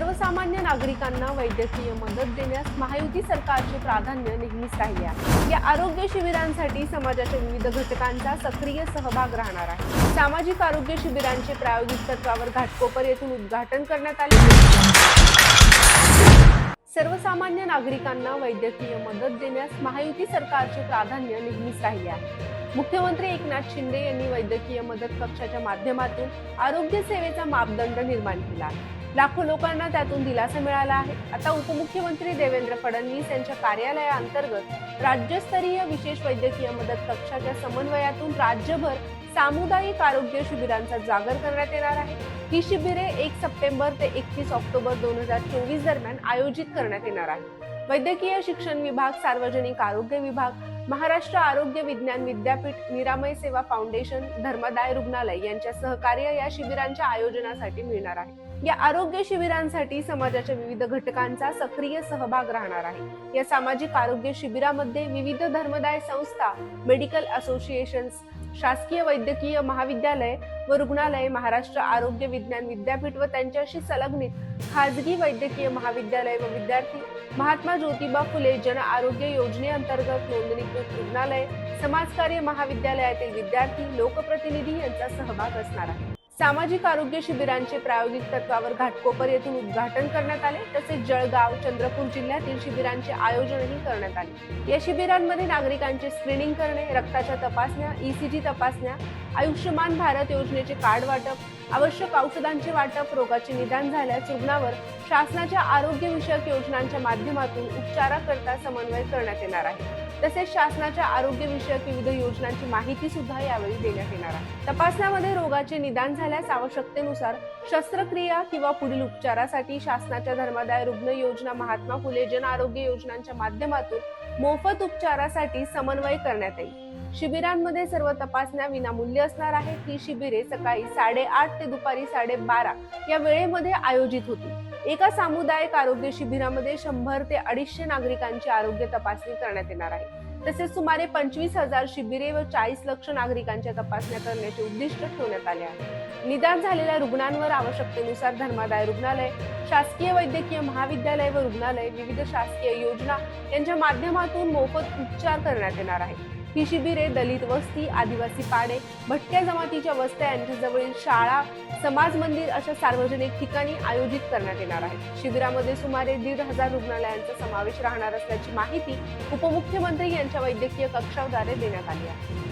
सर्वसामान्य नागरिकांना वैद्यकीय मदत देण्यास महायुती सरकारचे प्राधान्य नेहमीच राहिले आहे. या आरोग्य शिबिरांसाठी समाजाच्या विविध घटकांचा सक्रिय सहभाग राहणार आहे. सामाजिक आरोग्य शिबिरांचे प्रायोगिक तत्वावर घाटकोपर येथून उद्घाटन करण्यात आले. सर्वसामान्य नागरिकांना वैद्यकीय मदत देण्यास महायुती सरकारचे प्राधान्य नेहमीच राहिले आहे. मुख्यमंत्री एकनाथ शिंदे यांनी वैद्यकीय मदत कक्षाच्या माध्यमातून आरोग्य सेवेचा मापदंड निर्माण केला आहे. लाखो लोकांना त्यातून दिलासा मिळाला आहे. आता उपमुख्यमंत्री देवेंद्र फडणवीस यांच्या कार्यालयाअंतर्गत राज्यस्तरीय विशेष वैद्यकीय मदत कक्षाच्या समन्वयातून राज्यभर सामुदायिक आरोग्य शिबिरांचा जागर करण्यात येणार आहे. ही शिबिरे एक सप्टेंबर ते एकतीस ऑक्टोबर दोन हजार चोवीस दरम्यान आयोजित करण्यात येणार आहे वैद्यकीय शिक्षण विभाग सार्वजनिक आरोग्य विभाग महाराष्ट्र आरोग्य विज्ञान विद्यापीठ निरामय सेवा फाउंडेशन धर्मदाय रुग्णालय यांच्या सहकार्य या शिबिरांच्या आयोजनासाठी मिळणार आहे. या आरोग्य शिबिरांसाठी समाजाच्या विविध घटकांचा सक्रिय सहभाग राहणार आहे. या सामाजिक आरोग्य शिबिरामध्ये विविध धर्मदाय संस्था मेडिकल असोसिएशन्स शासकीय वैद्यकीय महाविद्यालय व रुग्णालय महाराष्ट्र आरोग्य विज्ञान विद्यापीठ व त्यांच्याशी संलग्नित खाजगी वैद्यकीय महाविद्यालय व विद्यार्थी महात्मा ज्योतिबा फुले जन आरोग्य योजनेअंतर्गत नोंदणीकृत रुग्णालय समाजकार्य महाविद्यालयातील विद्यार्थी लोकप्रतिनिधी यांचा सहभाग असणार आहे. सामाजिक आरोग्य शिबिरांचे प्रायोगिक तत्वावर घाटकोपर येथून उद्घाटन करण्यात आले. तसेच जळगाव चंद्रपूर जिल्ह्यातील शिबिरांचे आयोजनही करण्यात आले. या शिबिरांमध्ये नागरिकांचे स्क्रीनिंग करणे रक्ताच्या तपासण्या ईसीजी तपासण्या आयुष्यमान भारत योजनेचे कार्ड वाटप आवश्यक औषधांचे वाटप रोगाचे निदान झाल्यास रुग्णावर शासनाच्या आरोग्य विषयक योजनांच्या माध्यमातून उपचाराकरता समन्वय करण्यात येणार आहे. तसेच शासनाच्या आरोग्य विषयक विविध योजनांची माहिती सुद्धा यावेळी देण्यात येणार आहे. तपासण्यामध्ये रोगाचे निदान झाले झाल्यास आवश्यकतेनुसार शस्त्रक्रिया किंवा पुढील उपचारासाठी शासनाच्या धर्मादाय रुग्ण योजना महात्मा फुले जन आरोग्य योजनांच्या माध्यमातून मोफत उपचारासाठी समन्वय करण्यात येईल. शिबिरांमध्ये सर्व तपासण्या विनामूल्य असणार आहेत. ही शिबिरे सकाळी साडेआठ ते दुपारी साडेबारा या वेळेमध्ये आयोजित होती एका सामुदायिक आरोग्य शिबिरामध्ये शंभर ते अडीचशे नागरिकांची आरोग्य तपासणी करण्यात येणार आहे. तसेच सुमारे पंचवीस हजार शिबिरे व चाळीस लक्ष नागरिकांच्या तपासण्या करण्याचे उद्दिष्ट ठेवण्यात आले आहे. निदान झालेल्या रुग्णांवर आवश्यकतेनुसार धर्मादाय रुग्णालय शासकीय वैद्यकीय महाविद्यालय व रुग्णालय विविध शासकीय योजना यांच्या माध्यमातून मोफत उपचार करण्यात येणार आहे ही शिबिरे दलित वस्ती आदिवासी पाडे भटक्या जमातीच्या वस्त्या यांच्याजवळील शाळा समाज मंदिर अशा सार्वजनिक ठिकाणी आयोजित करण्यात येणार आहे शिबिरामध्ये सुमारे दीड हजार रुग्णालयांचा समावेश राहणार असल्याची माहिती उपमुख्यमंत्री यांच्या वैद्यकीय कक्षाद्वारे देण्यात आली आहे.